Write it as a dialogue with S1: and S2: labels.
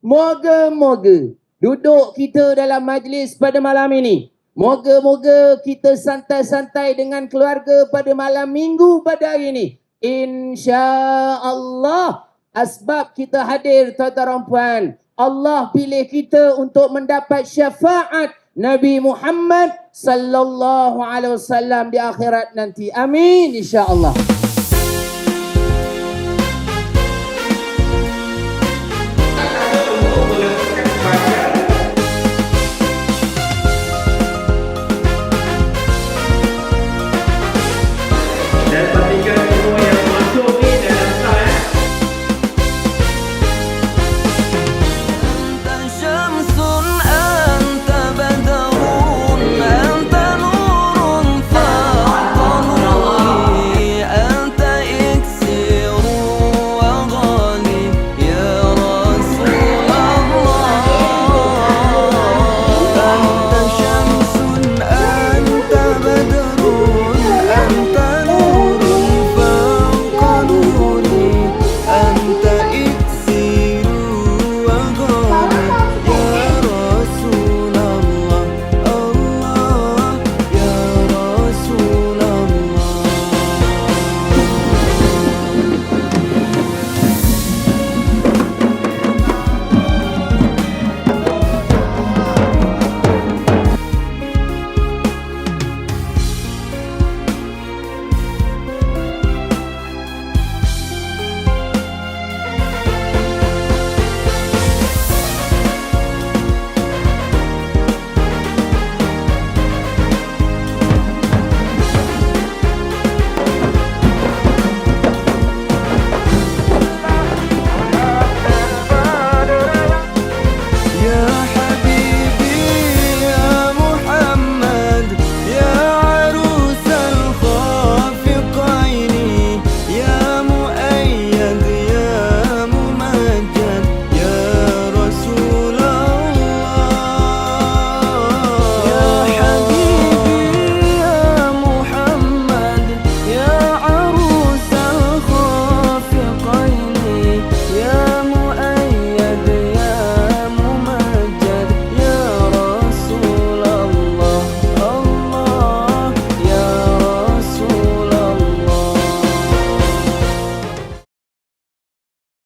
S1: Moga-moga duduk kita dalam majlis pada malam ini. Moga-moga kita santai-santai dengan keluarga pada malam minggu pada hari ini. Insya Allah asbab kita hadir tuan-tuan dan puan. Allah pilih kita untuk mendapat syafaat Nabi Muhammad sallallahu alaihi wasallam di akhirat nanti. Amin. Insya Allah.